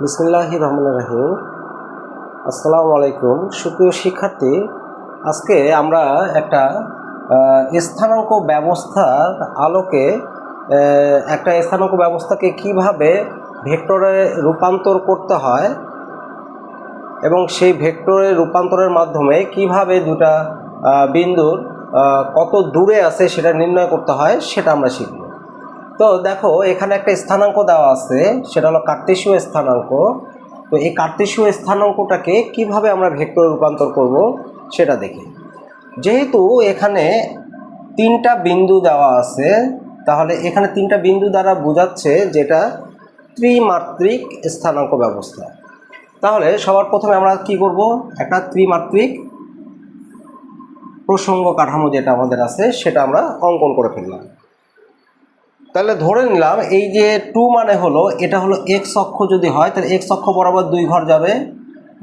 বিসমুল্লাহ রহমান রাহিম। আসসালামু আলাইকুম। সুপ্রিয় শিক্ষার্থী, আজকে আমরা একটা স্থানাঙ্ক ব্যবস্থার আলোকে একটা স্থানাঙ্ক ব্যবস্থাকে কীভাবে ভেক্টরে রূপান্তর করতে হয় এবং সেই ভেক্টরে রূপান্তরের মাধ্যমে কীভাবে দুটা বিন্দুর কত দূরে আছে সেটা নির্ণয় করতে হয়, সেটা আমরা শিখব। তো দেখো, এখানে একটা স্থানাঙ্ক দেওয়া আছে, সেটা হলো কার্তেশীয় স্থানাঙ্ক। তো এই কার্তেশীয় স্থানাঙ্কটাকে কীভাবে আমরা ভেক্টরে রূপান্তর করব, সেটা দেখি। যেহেতু এখানে তিনটা বিন্দু দেওয়া আছে, তাহলে এখানে তিনটা বিন্দু দ্বারা বোঝাচ্ছে যেটা ত্রিমাত্রিক স্থানাঙ্ক ব্যবস্থা। তাহলে সবার প্রথমে আমরা কি করব? একটা ত্রিমাত্রিক প্রসঙ্গ কাঠামো যেটা আমাদের আছে, সেটা আমরা অঙ্কন করে ফেললাম। তাহলে ধরে নিলাম এই যে টু মানে হলো, এটা হলো এক্স অক্ষ যদি হয়, তাহলে এক্স অক্ষ বরাবর দুই ঘর যাবে।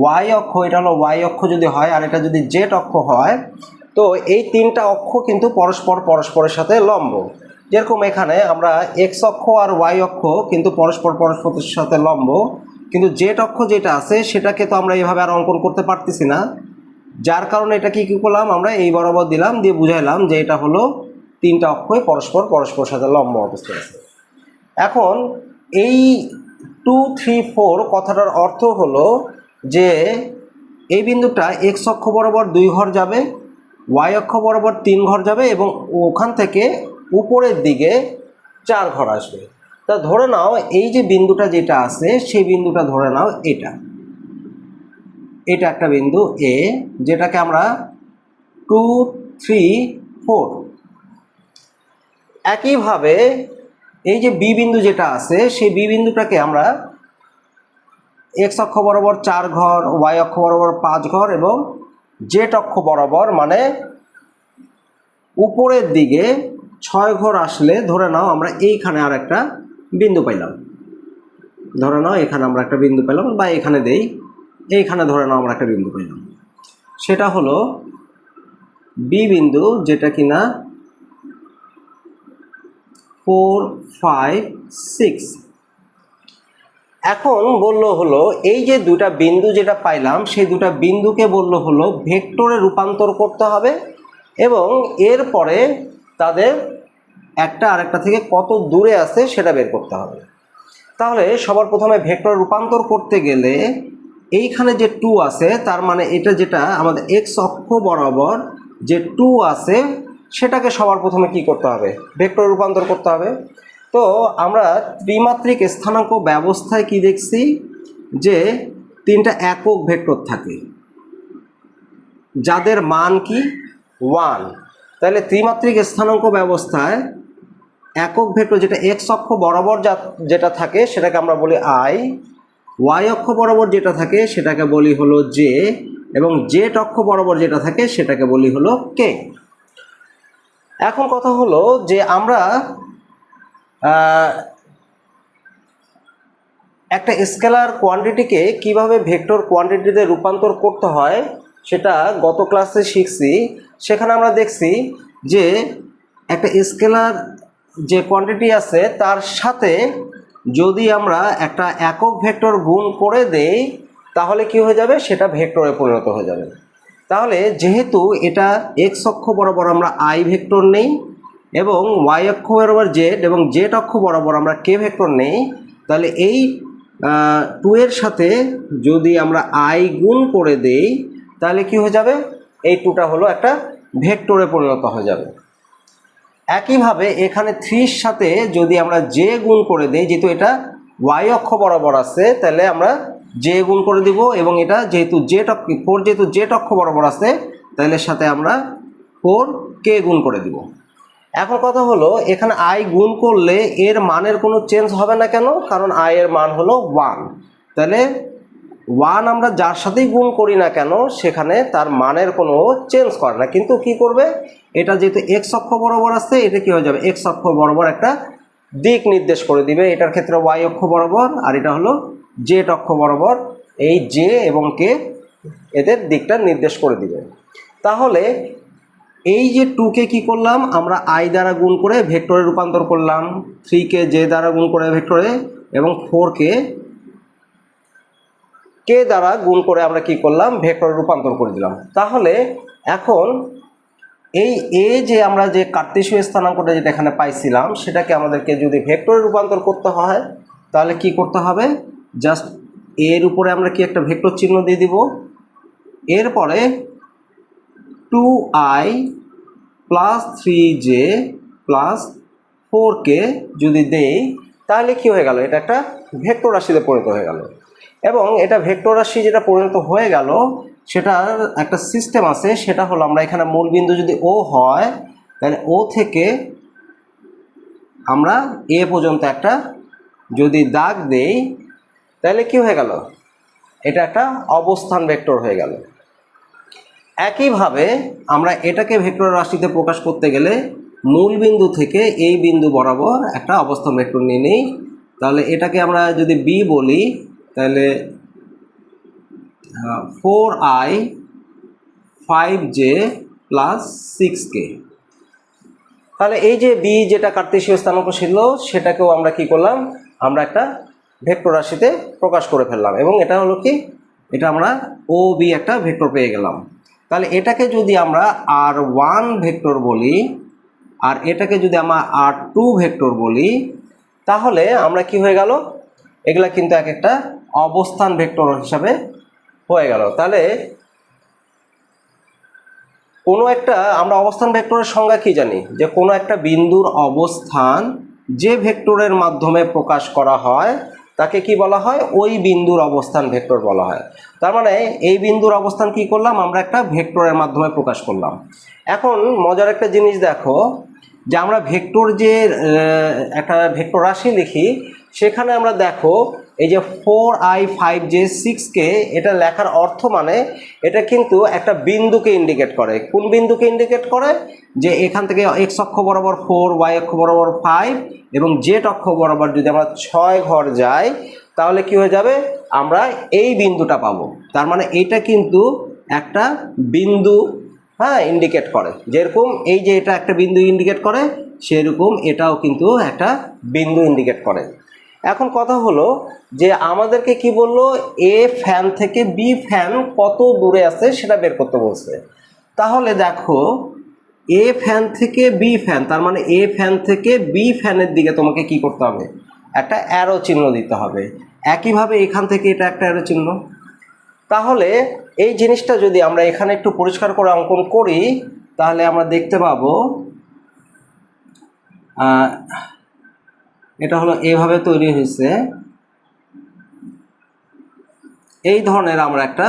ওয়াই অক্ষ, এটা হলো ওয়াই অক্ষ যদি হয়, আর এটা যদি জেড অক্ষ হয়, তো এই তিনটা অক্ষ কিন্তু পরস্পর পরস্পরের সাথে লম্ব। যেরকম এখানে আমরা এক্স অক্ষ আর ওয়াই অক্ষ কিন্তু পরস্পর পরস্পরের সাথে লম্ব, কিন্তু জেড অক্ষ যেটা আছে, সেটাকে তো আমরা এইভাবে আর অঙ্কন করতে পারতেছি না। যার কারণে এটা কি কী করলাম, আমরা এই বরাবর দিলাম, দিয়ে বুঝাইলাম যে এটা হলো তিনটা অক্ষই পরস্পর পরস্পর সাথে লম্ব অবস্থায় আছে। এখন এই টু থ্রি ফোর কথাটার অর্থ হলো যে এই বিন্দুটা এক্স অক্ষ বরাবর দুই ঘর যাবে ওয়াই অক্ষ বরাবর তিন ঘর যাবে এবং ওখান থেকে উপরের দিকে চার ঘর আসবে। তা ধরে নাও এই যে বিন্দুটা যেটা আছে, সেই বিন্দুটা ধরে নাও এটা। এটা একটা বিন্দু এ যেটাকে আমরা টু থ্রি ফোর একইভাবে এই যে বি বিন্দু যেটা আছে, সেই বি বিন্দুটাকে আমরা এক্স অক্ষ বরাবর চার ঘর ওয়াই অক্ষ বরাবর পাঁচ ঘর এবং জেড অক্ষ বরাবর মানে উপরের দিকে ছয় ঘর আসলে ধরে নাও আমরা এইখানে আর একটা বিন্দু পাইলাম। ধরে নাও এখানে আমরা একটা বিন্দু পেলাম বা এখানে দেই, এইখানে ধরে নাও আমরা একটা বিন্দু পেলাম সেটা হলো বি বিন্দু যেটা কিনা ফোর, ফাইভ, সিক্স। এখন বলল হলো, এই যে দুটা বিন্দু যেটা পাইলাম, সেই দুটা বিন্দুকে বলল হলো ভেক্টরে রূপান্তর করতে হবে এবং এরপরে তাদের একটা আরেকটা থেকে কত দূরে আছে সেটা বের করতে হবে। তাহলে সবার প্রথমে ভেক্টর রূপান্তর করতে গেলে এইখানে যে টু আছে, তার মানে এটা যেটা আমাদের এক্স অক্ষ বরাবর যে টু আছে সেটাকে সবার প্রথমে কি করতে হবে? ভেক্টর রূপান্তর করতে হবে। তো আমরা ত্রিমাত্রিক স্থানাঙ্ক ব্যবস্থায় কি দেখছি? যে তিনটা একক ভেক্টর থাকে। যাদের মান কি? ওয়ান। তাহলে ত্রিমাত্রিক স্থানাঙ্ক ব্যবস্থায় একক ভেক্টর যেটা এক্স অক্ষ বরাবর যা, যেটা থাকে, সেটাকে আমরা বলি আই ওয়াই অক্ষ বরাবর যেটা থাকে, সেটাকে বলি হলো জে এবং জেড অক্ষ বরাবর যেটা থাকে, সেটাকে বলি হলো কে এখন কথা হলো যে আমরা একটা স্কেলার কোয়ান্টিটিকে কীভাবে ভেক্টর কোয়ান্টিটিতে রূপান্তর করতে হয় সেটা গত ক্লাসে শিখছি। সেখানে আমরা দেখছি যে একটা স্কেলার যে কোয়ান্টিটি আছে তার সাথে যদি আমরা একটা একক ভেক্টর গুণ করে দেই, তাহলে কি হয়ে যাবে? সেটা ভেক্টরে পরিণত হয়ে যাবে। তাহলে যেহেতু এটা এক্স অক্ষ বরাবর আমরা আই ভেক্টর নেই এবং ওয়াই অক্ষ বরাবর জেড এবং জেড অক্ষ বরাবর আমরা কে ভেক্টর নেই, তাহলে এই টু এর সাথে যদি আমরা আই গুণ করে দেই, তাহলে কি হয়ে যাবে? এই টুটা হলো একটা ভেক্টরে পরিণত হয়ে যাবে। একইভাবে এখানে থ্রির সাথে যদি আমরা জে গুণ করে দিই, যেহেতু এটা ওয়াই অক্ষ বরাবর আছে, তাহলে আমরা জে গুণ করে দিব এবং এটা যেহেতু জেট অক্ষ ফোর যেহেতু জেট অক্ষ বরাবর আছে, তাহলে সাথে আমরা ফোর কে গুণ করে দিব। এখন কথা হলো, এখানে আই গুণ করলে এর মানের কোনো চেঞ্জ হবে না কেন? কারণ আই এর মান হলো ওয়ান তাহলে ওয়ান আমরা যার সাথেই গুণ করি না কেন, সেখানে তার মানের কোনো চেঞ্জ করে না। কিন্তু কি করবে? এটা যেহেতু এক্স অক্ষ বরাবর আছে, এটা কি হয়ে যাবে? এক্স অক্ষ বরাবর একটা দিক নির্দেশ করে দিবে। এটার ক্ষেত্রে ওয়াই অক্ষ বরাবর, আর এটা হলো জেড অক্ষ বরাবর এই জে এবং কে এদের দিকটা নির্দেশ করে দিবে। তাহলে এই যে টুকে কি করলাম? আমরা আই দ্বারা গুণ করে ভেক্টরে রূপান্তর করলাম। থ্রিকে জে দ্বারা গুণ করে ভেক্টরে এবং ফোরকে কে দ্বারা গুণ করে আমরা কি করলাম? ভেক্টরে রূপান্তর করে দিলাম। তাহলে এখন এই এ যে আমরা যে কার্তেশীয় স্থানাঙ্কটা যেটা এখানে পাইছিলাম, সেটাকে আমাদেরকে যদি ভেক্টরে রূপান্তর করতে হয়, তাহলে কি করতে হবে? জাস্ট এর উপরে আমরা কি একটা ভেক্টর চিহ্ন দিয়ে দিব? এরপরে two I plus three J plus four K যদি দেই, তাহলে কি হয়ে গেল? এটা একটা ভেক্টর রাশিতে পরিণত হয়ে গেল। এবং এটা ভেক্টর রাশি যেটা পরিণত হয়ে গেল, সেটার একটা সিস্টেম আছে, সেটা হলো আমরা এখানে মূল বিন্দু যদি ও হয়, তাহলে ও থেকে আমরা এ পর্যন্ত একটা যদি দাগ দেই তাহলে কি হয়ে গেল? এটা একটা অবস্থান ভেক্টর হয়ে গেল। একইভাবে আমরা এটাকে ভেক্টর রাশিতে প্রকাশ করতে গেলে মূল বিন্দু থেকে এই বিন্দু বরাবর একটা অবস্থান ভেক্টর নিয়ে নিই। তাহলে এটাকে আমরা যদি বি বলি, তাহলে four I five J plus six K তাহলে এই যে বি যেটা কার্তেশীয় স্থানাঙ্ক ছিল, সেটাকেও আমরা কি করলাম? আমরা একটা ভেক্টর রাশিতে প্রকাশ করে ফেললাম এবং এটা হলো কি? এটা আমরা ও বি একটা ভেক্টর পেয়ে গেলাম। তাহলে এটাকে যদি আমরা আর ওয়ান ভেক্টর বলি আর এটাকে যদি আমরা আর টু ভেক্টর বলি, তাহলে আমরা কি হয়ে গেল? এগুলা কিন্তু এক একটা অবস্থান ভেক্টর হিসাবে হয়ে গেল। তাহলে কোনো একটা, আমরা অবস্থান ভেক্টরের সংজ্ঞা কি জানি? যে কোনো একটা বিন্দুর অবস্থান যে ভেক্টরের মাধ্যমে প্রকাশ করা হয় তাকে কি বলা হয়? ওই বিন্দুর অবস্থান ভেক্টর বলা হয়। তার মানে এই বিন্দুর অবস্থান কি করলাম? আমরা একটা ভেক্টরের মাধ্যমে প্রকাশ করলাম। এখন মজার একটা জিনিস দেখো, যে আমরা ভেক্টর যে একটা ভেক্টর রাশি লিখি, সেখানে আমরা দেখো এই যে four I five J six K এটা লেখার অর্থ মানে এটা কিন্তু একটা বিন্দুকে ইন্ডিকেট করে। কোন বিন্দুকে ইন্ডিকেট করে? যে এখান থেকে এক্স অক্ষ বরাবর ফোর ওয়াই অক্ষ বরাবর ফাইভ এবং জেড অক্ষ বরাবর যদি আমরা ছয় ঘর যাই, তাহলে কি হয়ে যাবে? আমরা এই বিন্দুটা পাবো। তার মানে এইটা কিন্তু একটা বিন্দু হ্যাঁ ইন্ডিকেট করে। যেরকম এই যে এটা একটা বিন্দু ইন্ডিকেট করে, সেরকম এটাও কিন্তু একটা বিন্দু ইন্ডিকেট করে। এখন কথা হলো যে আমাদেরকে কি বলল? এ ফ্যান থেকে বি ফ্যান কত দূরে আছে সেটা বের করতে বলছে। তাহলে দেখো, এ ফ্যান থেকে বি ফ্যান তার মানে এ ফ্যান থেকে বি ফ্যানের দিকে তোমাকে কি করতে হবে? একটা অ্যারো চিহ্ন দিতে হবে। একইভাবে এখান থেকে এটা একটা অ্যারো চিহ্ন। তাহলে এই জিনিসটা যদি আমরা এখানে একটু পরিষ্কার করে অঙ্কন করি, তাহলে আমরা দেখতে পাবো এটা হলো এভাবে তৈরি হয়েছে। এই ধরনের আমরা একটা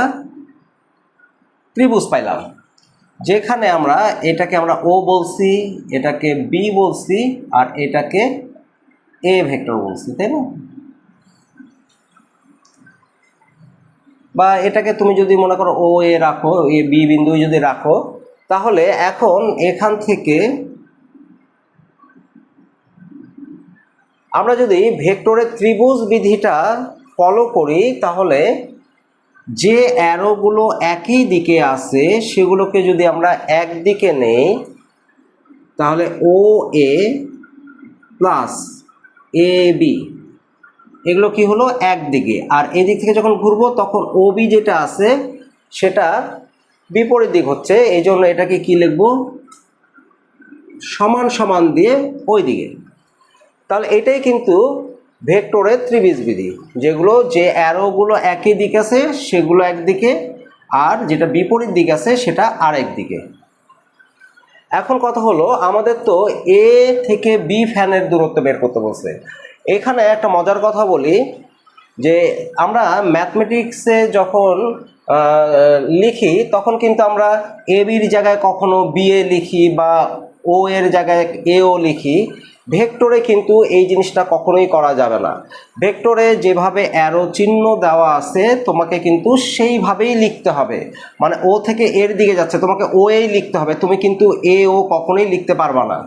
ত্রিভুজ পাইলাম। যেখানে আমরা এটাকে আমরা ও বলছি, এটাকে বি বলছি, আর এটাকে এ ভেক্টর বলছি, তাই না? বা এটাকে তুমি যদি মনে করো ও এ রাখো, এ বি বিন্দু যদি রাখো, তাহলে এখন এখান থেকে আমরা যদি ভেক্টরের ত্রিভুজ বিধিটা ফলো করি, তাহলে যে অ্যারোগুলো একই দিকে আছে, সেগুলোকে যদি আমরা একদিকে নেই, তাহলে ও এ প্লাস এ বি এগুলো কি হলো? একদিকে আর এদিক থেকে যখন ঘুরবো, তখন ও বি যেটা আছে, সেটা বিপরীত দিক হচ্ছে। এই জন্য এটাকে কি লিখব? সমান সমান দিয়ে ওই দিকে তাহলে এটাই কিন্তু ভেক্টরের ত্রিভুজ বিধি যেগুলো যে অ্যারোগুলো একই দিক আছে, সেগুলো একদিকে, আর যেটা বিপরীত দিক আছে, সেটা আরেক দিকে। এখন কথা হলো, আমাদের তো এ থেকে বি ফ্যানের দূরত্ব বের করতে বলছে। এখানে একটা মজার কথা বলি, যে আমরা ম্যাথমেটিক্সে যখন লিখি, তখন কিন্তু আমরা এ বির জায়গায় কখনো বি এ লিখি বা ও এর জায়গায় এও লিখি। ভেক্টরে কিন্তু এই জিনিসটা কখনোই করা যাবে না। ভেক্টরে যেভাবে অ্যারো চিহ্ন দেওয়া আছে, তোমাকে কিন্তু সেইভাবেই লিখতে হবে। মানে ও থেকে এর দিকে যাচ্ছে, তোমাকে ও এই লিখতে হবে। তুমি কিন্তু এ ও কখনোই লিখতে পারবা না।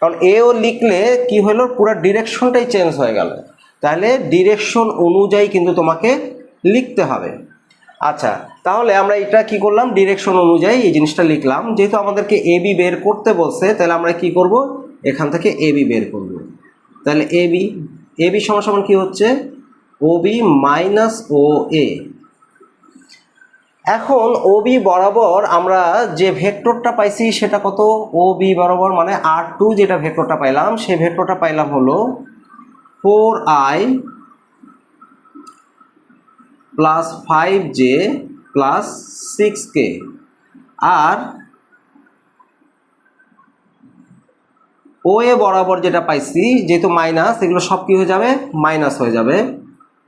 কারণ এ ও লিখলে কি হলো? পুরো ডিরেকশনটাই চেঞ্জ হয়ে গেল। তাহলে ডিরেকশন অনুযায়ী কিন্তু তোমাকে লিখতে হবে। আচ্ছা তাহলে আমরা এটা কি করলাম? ডিরেকশন অনুযায়ী এই জিনিসটা লিখলাম। যেহেতু আমাদেরকে এ বি বের করতে বলছে, তাহলে আমরা কি করব? এখান থেকে এ বি বের করব। তাহলে এ বি এ বি সমান কি হচ্ছে? ও বি মাইনাস ও এ এখন ওবি বরাবর আমরা যে ভেক্টরটা পাইছি সেটা কত? ওবি বরাবর মানে আর টু যেটা ভেক্টরটা পাইলাম, সেই ভেক্টরটা পাইলাম হলো four I plus five J plus six K R O A বরাবর যেটা পাইছি, যেহেতু মাইনাস এগুলো সব কি হয়ে যাবে? মাইনাস হয়ে যাবে।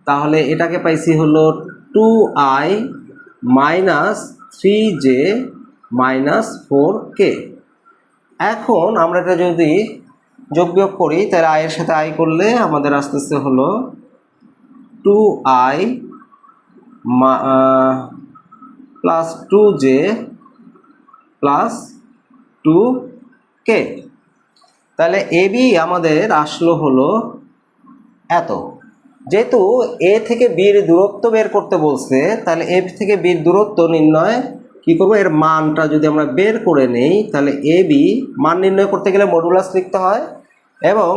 তাহলে এটাকে পাইছি হলো two I minus three J minus four K এখন আমরা এটা যদি যোগ বিয়োগ করি, তাহলে আয়ের সাথে আই করলে আমাদের আস্তে আস্তে হলো two I plus two J plus two K তাহলে এবি আমাদের আসলো হলো এত। যেহেতু এ থেকে বির দূরত্ব বের করতে বলছে, তাহলে এ থেকে বির দূরত্ব নির্ণয় কি করব? এর মানটা যদি আমরা বের করে নেই, তাহলে এ বি মান নির্ণয় করতে গেলে মডুলাস লিখতে হয় এবং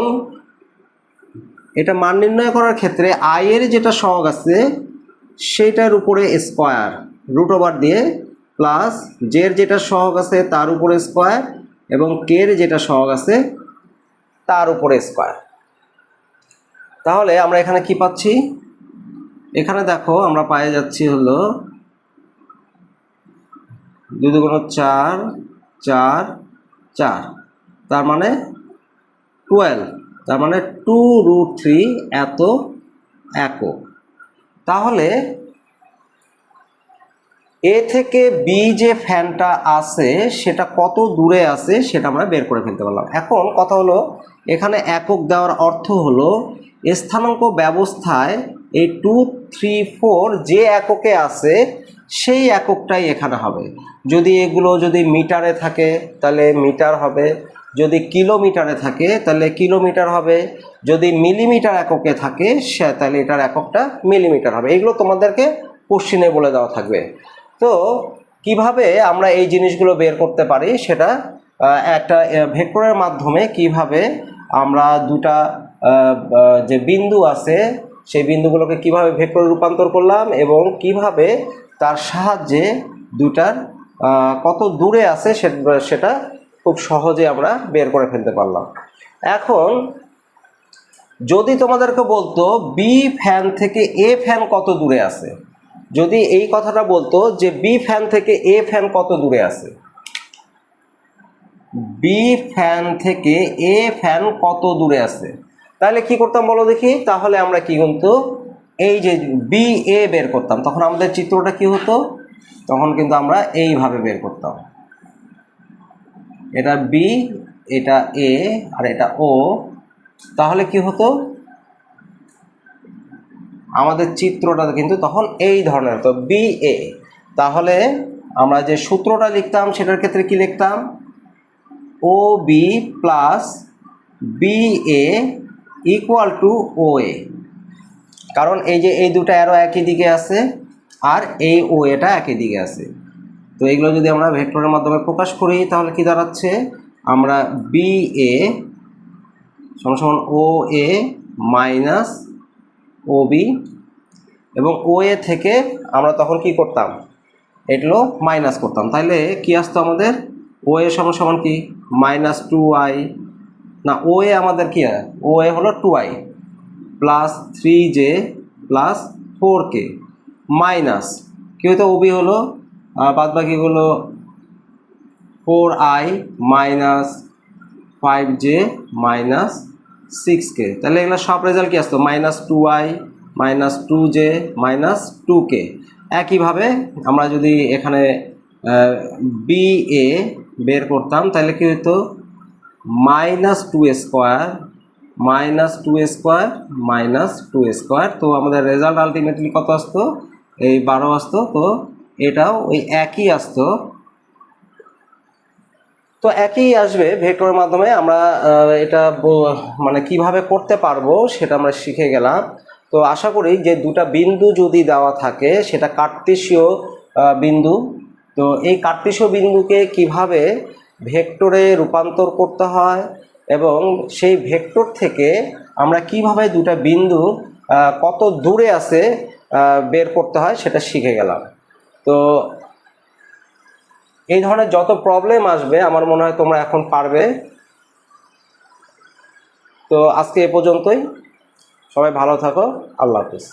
এটা মান নির্ণয় করার ক্ষেত্রে আয়ের যেটা সহগ আছে, সেইটার উপরে স্কোয়ার রুট ওভার দিয়ে প্লাস জের যেটা সহগ আছে তার উপরে স্কোয়ার এবং কের যেটা সহগ আছে তার উপরে স্কোয়ার। তাহলে আমরা এখানে কি পাচ্ছি? এখানে দেখো আমরা পায়ে যাচ্ছি হলো দুই দুগুণ চার চার চার। তার মানে টুয়েলভ তার মানে টু রুট থ্রি এত একক। তাহলে এ থেকে বি যে ফ্যানটা আছে, সেটা কত দূরে আছে, সেটা আমরা বের করে ফেলতে পারলাম। এখন কথা হলো, এখানে একক দেওয়ার অর্থ হলো, স্থানাঙ্ক ব্যবস্থায় এই টু থ্রি ফোর যে এককে আছে, সেই এককটাই এখানে হবে। যদি এগুলো যদি মিটারে থাকে, তাহলে মিটার হবে। যদি কিলোমিটারে থাকে, তাহলে কিলোমিটার হবে। যদি মিলিমিটার এককে থাকে, সে তাহলে এটার এককটা মিলিমিটার হবে। এগুলো তোমাদেরকে কোশ্চিনে বলে দেওয়া থাকবে। তো কীভাবে আমরা এই জিনিসগুলো বের করতে পারি সেটা একটা ভেক্টরের মাধ্যমে কীভাবে আমরা দুটা যে বিন্দু আছে সেই বিন্দুগুলোকে কীভাবে ভেক্টরে রূপান্তর করলাম এবং কীভাবে তার সাহায্যে দুটার কত দূরে আছে সেটা খুব সহজে আমরা বের করে ফেলতে পারলাম। এখন যদি তোমাদেরকে বলতো বি ফ্যান থেকে এ ফ্যান কত দূরে আছে? যদি এই কথাটা বলতো যে বি ফ্যান থেকে এ ফ্যান কত দূরে আছে? বি ফ্যান থেকে এ ফ্যান কত দূরে আছে? তাহলে কি করতাম বলো দেখি? তাহলে আমরা কি কিন্তু এই যে বি এ বের করতাম। তখন আমাদের চিত্রটা কি হতো? তখন কিন্তু আমরা এইভাবে বের করতাম। এটা বি এটা এ আর এটা ও তাহলে কি হতো? আমাদের চিত্রটা কিন্তু তখন এই ধরনের, তো বি এ তাহলে আমরা যে সূত্রটা লিখতাম, সেটার ক্ষেত্রে কি লিখতাম? O B plus B A equal to O A কারণ এই যে এই দুটো অ্যারো একই দিকে আছে, আর এই ও এটা একই দিকে আছে। তো এগুলো যদি আমরা ভেক্টরের মাধ্যমে প্রকাশ করি, তাহলে কি দাঁড়াচ্ছে? আমরা বি এ সমান সমান ও এ মাইনাস ও বি এবং ও এ থেকে আমরা তখন কি করতাম? এগুলো মাইনাস করতাম। তাহলে কি আসতো আমাদের? ও এ সমান সমান কি? মাইনাস টু আই না, ও এ আমাদের কি ও এ হলো two I plus three J plus four K minus কি হতো? ওবি হলো বাদ বাকি হলো four I minus five J minus six K তাহলে এগুলো সব রেজাল্ট কি আসতো? Minus two I minus two J minus two K একইভাবে আমরা যদি এখানে বি এ বের করতাম, তাহলে কি হতো minus two square minus two square minus two square তো আমাদের রেজাল্ট আলটিমেটলি কত আসতো? এই বারো আসতো। তো এটাও ওই একই আসতো। তো একই আসবে ভেক্টরের মাধ্যমে আমরা এটা মানে কীভাবে করতে পারব সেটা আমরা শিখে গেলাম। তো আশা করি যে দুটা বিন্দু যদি দেওয়া থাকে, সেটা কার্তেশীয় বিন্দু। তো এই কার্তেশীয় বিন্দুকে কীভাবে ভেক্টরে রূপান্তর করতে হয় এবং সেই ভেক্টর থেকে আমরা কীভাবে দুটা বিন্দু কত দূরে আছে বের করতে হয় সেটা শিখে গেলাম। তো এই ধরনের যত প্রবলেম আসবে, আমার মনে হয় তোমরা এখন পারবে। তো আজকে এ পর্যন্তই। সবাই ভালো থাকো। আল্লাহ হাফিজ।